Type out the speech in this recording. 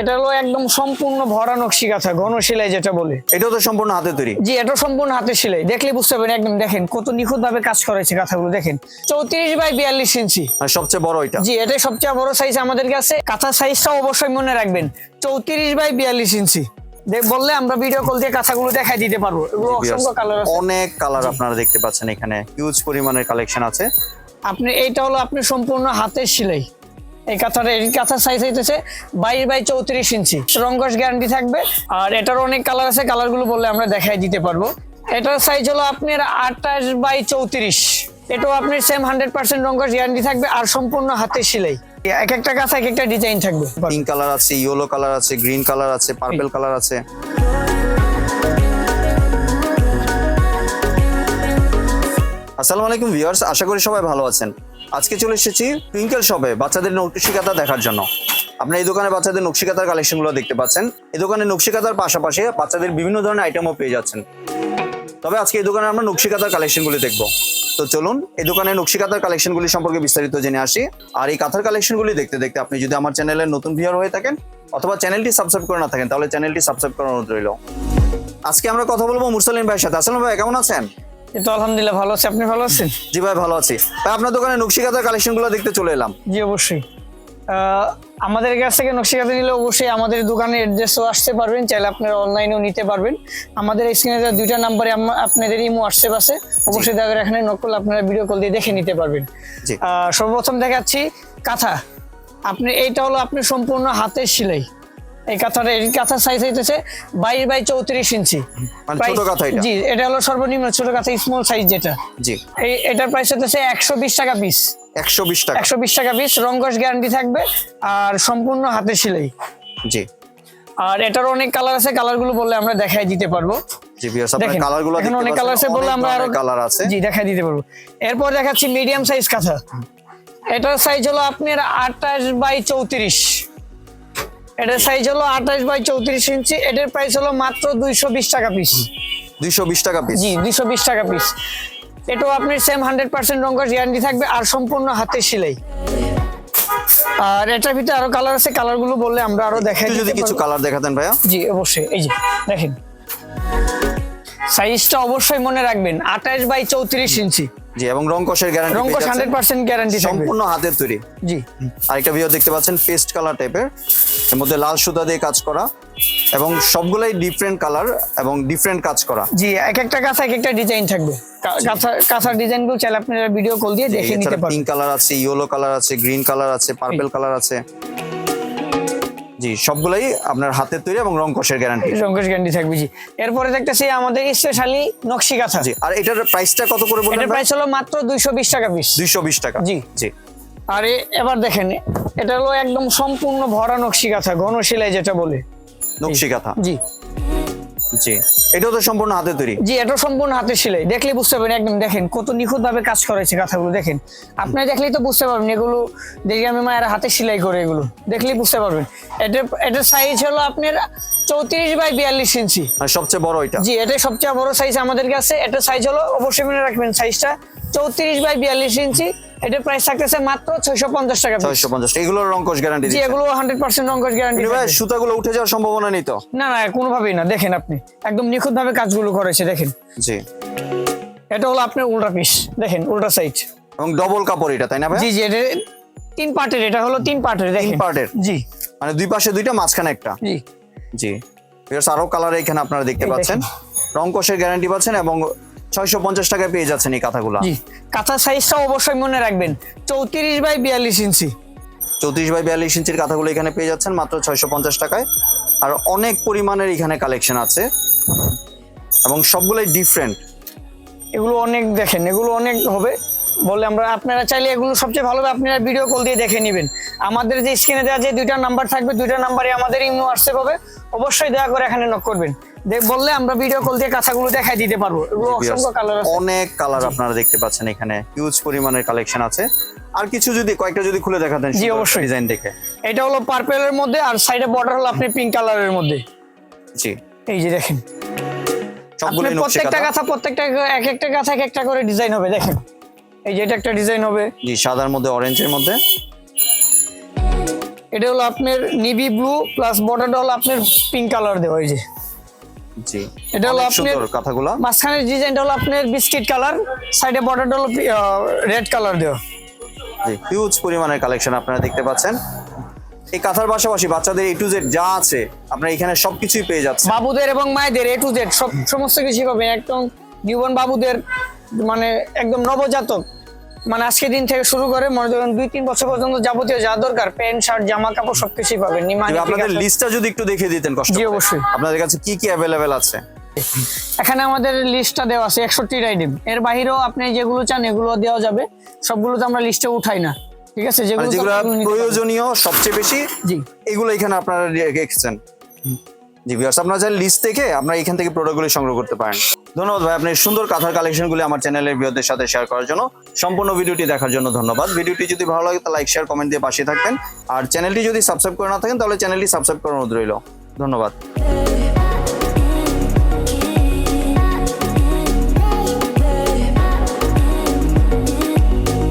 এটা হলো একদম সম্পূর্ণ ভরা নকশি কাঁথা ঘন সেলাই যেটা বলে। এটাও তো সম্পূর্ণ হাতে তৈরি? জি এটা সম্পূর্ণ হাতে সেলাই। দেখলে বুঝতে পারবেন একদম দেখেন কত নিখুঁত ভাবে কাজ করেছে কাঁথাগুলো দেখেন। চৌত্রিশ বাই বিয়াল্লিশ ইঞ্চি। সবচেয়ে বড় এটা? জি এটাই সবচেয়ে বড় সাইজ আমাদের কাছে। কাঁথা সাইজটা অবশ্যই মনে রাখবেন। চৌত্রিশ বাই বিয়াল্লিশ ইঞ্চি। দেখ- বললে আমরা ভিডিও কল দিয়ে কাঁথাগুলো দেখাই দিতে পারব। এগুলো অসংখ্য কালার অনেক কালার আপনারা দেখতে পাচ্ছেন এখানে। হিউজ পরিমাণের কালেকশন আছে। আপনি এইটা হলো আপনি সম্পূর্ণ হাতের সেলাই। এই কাঁথাটা, এই কাঁথার সাইজ হইতেছে বাইশ বাই চৌত্রিশ ইঞ্চি। রঙ্গস গ্যারান্টি থাকবে। আর এটার অনেক কালার আছে কালারগুলো বললে আমরা দেখাই দিতে পারব। এটার সাইজ হলো আপনার আঠাশ বাই চৌত্রিশ। এটাও আপনার সেম হান্ড্রেড পার্সেন্ট রঙ্গস গ্যারান্টি থাকবে, আর সম্পূর্ণ হাতের সেলাই। এক একটা কাঁথা, এক একটা ডিজাইন থাকবে। পিঙ্ক কালার আছে ইয়েলো কালার আছে গ্রিন কালার আছে পার্পল কালার আছে। আসসালামু আলাইকুম ভিউয়ার্স আশা করি সবাই ভালো আছেন। আজকে চলে এসেছি টুইঙ্কেল শপে বাচ্চাদের নকশিকাতা দেখার জন্য। আপনার এই দোকানে বাচ্চাদের নকশিকাতার কালেকশনগুলো দেখতে পাচ্ছেন। এই দোকানে নকশিকাতার পাশাপাশি বাচ্চাদের বিভিন্ন ধরনের আইটেমও পেয়ে যাচ্ছেন। তবে আজকে এই দোকানে আমরা নকশিকাতার কালেকশনগুলি দেখব। তো চলুন, এই দোকানে নকশিকাতার কালেকশনগুলি সম্পর্কে বিস্তারিত জেনে আসি। আর এই কাঁথার কালেকশনগুলি দেখতে দেখতে আপনি যদি আমার চ্যানেলের নতুন ভিউয়ার হয়ে থাকেন অথবা চ্যানেলটি সাবস্ক্রাইব করে না থাকেন, তাহলে চ্যানেলটি সাবস্ক্রাইব অনুরোধ রইল। আজকে আমরা কথা বলব মুরসালিন ভাইয়ের সাথে। আসসালাম ভাই, কেমন আছেন? তো আলহামদুলিল্লাহ ভালো আছে। আপনি ভালো আছেন? জি ভাই ভালো আছি। ভাই আপনার দোকানে নকশিকাতার কালেকশনগুলো দেখতে চলে এলাম। জি অবশ্যই। আমাদের কাছ থেকে নকশিকাতে নিলে অবশ্যই আমাদের দোকানে অ্যাড্রেসও আসতে পারবেন। চাইলে আপনারা অনলাইনেও নিতে পারবেন। আমাদের স্ক্রিনে দুইটা নাম্বারে আপনাদের ইমো হোয়াটসঅ্যাপ আছে অবশ্যই তাদের এখানে নক করলে আপনারা ভিডিও কল দিয়ে দেখে নিতে পারবেন। আহ, সর্বপ্রথম দেখাচ্ছি কাঁথা। আপনি এইটা হলো আপনি সম্পূর্ণ হাতের সেলাই। এই কাঁথাটা এই কাঁথার সাইজ হইতেছে বাইশ বাই চৌত্রিশ ইঞ্চি। মানে ছোট কাঁথা এটা? জি এটা হলো সর্বনিম্ন ছোট কাঁথা স্মল সাইজ যেটা। জি। এই এটার প্রাইস হচ্ছে একশো বিশ টাকা পিস একশো বিশ টাকা। একশো বিশ টাকা পিস রঙ্গস গ্যারান্টি থাকবে আর সম্পূর্ণ হাতে সেলাই। জি। আর এটার অনেক কালার আছে কালারগুলো বললে আমরা দেখাই দিতে পারব। কালারগুলো এখানে অনেক কালার আছে বললে আমরা আরও কালার আছে। জি দেখাই দিতে পারব। এরপর দেখাচ্ছি মিডিয়াম সাইজ কাঁথা। এটার সাইজ হলো আপনার আঠাশ বাই চৌত্রিশ। এটার সাইজ হলো আঠাশ বাই চৌত্রিশ ইঞ্চি। এটার প্রাইস হলো মাত্র দুইশো বিশ টাকা পিস দুইশো বিশ টাকা পিস জি দুইশো বিশ টাকা পিস এটাও আপনার সেম হান্ড্রেড পার্সেন্ট রঙ্গস গ্যারান্টি থাকবে আর সম্পূর্ণ হাতে সেলাই। আর এটার ভিতরে আরও কালার আছে কালারগুলো বললে আমরা আরও দেখাই যদি কিছু কালার দেখাতেন ভাইয়া। জি অবশ্যই। এই যে দেখেন। সাইজটা অবশ্যই মনে রাখবেন আঠাশ বাই চৌত্রিশ ইঞ্চি। জি এবং রং কষের গ্যারান্টি রঙ্গস হান্ড্রেড পার্সেন্ট গ্যারান্টি সম্পূর্ণ হাতের তৈরি। জি। আরেকটা ভিডিও দেখতে পাচ্ছেন পেস্ট কালার টাইপের এর। মধ্যে লাল সুতা দিয়ে কাজ করা এবং সবগুলাই ডিফারেন্ট কালার এবং ডিফারেন্ট কাজ করা। জি এক একটা কাঁথা এক একটা ডিজাইন থাকবে। কা- কাঁথা কাঁথার ডিজাইনগুলো চাইলে আপনারা ভিডিও কল দিয়ে দেখে নিতে পারবেন। পিঙ্ক কালার আছে ইয়েলো কালার আছে গ্রিন কালার আছে পার্পল কালার আছে। জি সবগুলাই আপনার হাতের তৈরি এবং রং কষের গ্যারান্টি গ্যারান্টি থাকবে জি। এরপরে দেখতেছি আমাদের স্পেশালি নকশি কাঁথা জি আর এটার প্রাইসটা কত করে বললেন এটার প্রাইস হলো মাত্র দুইশো বিশ টাকা পিস দুইশো বিশ টাকা জি। জি। আর এবার দেখেন এটা হলো একদম সম্পূর্ণ ভরা নকশি কাঁথা ঘন সেলাই যেটা বলে। নকশি কাঁথা জি। জি। এটাও তো সম্পূর্ণ হাতের তৈরি। জি এটা সম্পূর্ণ হাতে সেলাই। দেখলে বুঝতে পারবেন একদম দেখেন কত নিখুঁত ভাবে কাজ করেছে কাঁথাগুলো দেখেন। আপনি দেখলেই তো বুঝতে পারবেন এগুলো দেখি আমি মায়ের হাতে সেলাই করে এগুলো। দেখলেই বুঝতে পারবেন। এটা এটার সাইজ হলো আপনার চৌত্রিশ বাই বিয়াল্লিশ ইঞ্চি। সবচেয়ে বড় এটা। জি এটাই সবচেয়ে বড় সাইজ আমাদের কাছে এটার সাইজ হলো অবশ্যই মনে রাখবেন সাইজটা চৌত্রিশ বাই বিয়াল্লিশ ইঞ্চি। এটার প্রাইস থাকতেছে মাত্র ছয়শো পঞ্চাশ টাকা piece। ছয়শো পঞ্চাশ এগুলোর রং গ্যারান্টি জি এগুলো হান্ড্রেড পার্সেন্ট রঙ্গস গ্যারান্টি ভাই সুতাগুলো উঠে যাওয়ার সম্ভাবনা নেই তো? না না কোনোভাবেই না। দেখেন আপনি একদম নিখুঁত ভাবে কাজগুলো করেছে দেখেন। জি। এটা হলো আপনার উল্টা পিস দেখেন উল্টা সাইড এবং ডবল কাপড় এটা তাই না ভাই? জি জি এটা তিন পার্টের এটা হলো তিন পার্টের দেখেন। পার্টের জি। মানে দুই পাশে দুইটা মাঝখানে একটা? জি। জি। Viewers, আরও কালার এখানে আপনারা দেখতে পাচ্ছেন। রং কষের গ্যারান্টি পাচ্ছেন এবং ছয়শো পঞ্চাশ টাকায় পেয়ে যাচ্ছেন এই কাঁথাগুলো। কাঁথা সাইজটা অবশ্যই মনে রাখবেন। চৌত্রিশ বাই বিয়াল্লিশ ইঞ্চি। চৌত্রিশ বাই বিয়াল্লিশ ইঞ্চির কাঁথাগুলো এখানে পেয়ে যাচ্ছেন মাত্র ছয়শো পঞ্চাশ টাকায়। আর অনেক পরিমাণের এখানে কালেকশন আছে। এবং সবগুলোই ডিফারেন্ট এগুলো অনেক দেখেন এগুলো অনেক হবে। বলে আমরা আপনারা চাইলে এগুলো সবচেয়ে ভালো হবে আপনারা ভিডিও কল দিয়ে দেখে নেবেন। আমাদের যে স্ক্রিনে দেওয়া যে দুইটা নাম্বার থাকবে দুইটা নাম্বারে আমাদের ইমো হোয়াটসঅ্যাপ হবে। অবশ্যই দয়া করে এখানে নক করবেন। দেখ বললে আমরা ভিডিও কল দিয়ে কাঁথাগুলো দেখাই দিতে পারব। অসংখ্য কালার আছে। অনেক কালার আপনারা দেখতে পাচ্ছেন এখানে। হিউজ পরিমাণের কালেকশন আছে। আর কিছু যদি কয়েকটা যদি খুলে দেখাতেন জি, অবশ্যই। ডিজাইন দেখে। এটা হলো পার্পেলের মধ্যে আর সাইডে বর্ডার হলো আপনি পিঙ্ক কালারের মধ্যে। জি। এই যে দেখেন। সবগুলো প্রত্যেকটা কাঁথা প্রত্যেকটা এক একটা কাঁথা এক একটা করে ডিজাইন হবে দেখেন। এই যে এটা একটা ডিজাইন হবে। জি সাদার মধ্যে অরেঞ্জের মধ্যে। এটা হলো আপনার নিভি ব্লু প্লাস বর্ডারটা হলো আপনার পিঙ্ক কালার দেওয়া হয়েছে জি এটা হলো আপনার- কথাগুলো। মাঝখানের ডিজাইনটা হলো আপনার বিস্কিট কালার সাইডে বর্ডারটা হলো রেড কালার দেওয়া। জি হিউজ পরিমাণের কালেকশন আপনারা দেখতে পাচ্ছেন। এই কাঁথার পাশাপাশি বাচ্চাদের এ টু জেড যা আছে আপনারা এখানে সবকিছুই পেয়ে যাচ্ছেন। বাবুদের এবং মায়েদের এ টু জেড সব সমস্ত কিছু পাবেন। একদম নিউবর্ন বাবুদের মানে একদম নবজাতক। মানে আজকে দিন থেকে শুরু করে মনে করেন দুই তিন বছর পর্যন্ত যাবতীয় যা দরকার প্যান্ট শার্ট জামা কাপড় সবকিছুই পাবেন। আপনাদের লিস্টটা যদি একটু দেখিয়ে দিতেন কষ্ট জি, অবশ্যই। আপনাদের কাছে কি কি অ্যাভেলেবেল আছে? এখানে আমাদের লিস্টটা দেওয়া আছে একষট্টি আইটেম এর বাইরেও আপনি যেগুলো চান এগুলো দেওয়া যাবে। সবগুলো তো আমরা লিস্টে উঠাই না। ঠিক আছে? মানে যেগুলো। প্রয়োজনীয় সবচেয়ে বেশি জি। এগুলো এখানে আপনারা রেখেছেন। জি ভিউয়ার্স আপনারা চাইলে লিস্ট দেখে আপনারা এখান থেকে প্রোডাক্টগুলি সংগ্রহ করতে পারেন। ধন্যবাদ ভাই, আপনি সুন্দর কাঁথার কালেকশনগুলি আমার চ্যানেলের ভিউয়ারদের সাথে শেয়ার করার জন্য। সম্পূর্ণ ভিডিওটি দেখার জন্য ধন্যবাদ। ভিডিওটি যদি ভালো লাগে, তাহলে লাইক শেয়ার কমেন্ট দিয়ে পাশে থাকবেন। আর চ্যানেলটি যদি সাবস্ক্রাইব করে না থাকেন, তাহলে চ্যানেলটি সাবস্ক্রাইব অনুরোধ রইল। ধন্যবাদ।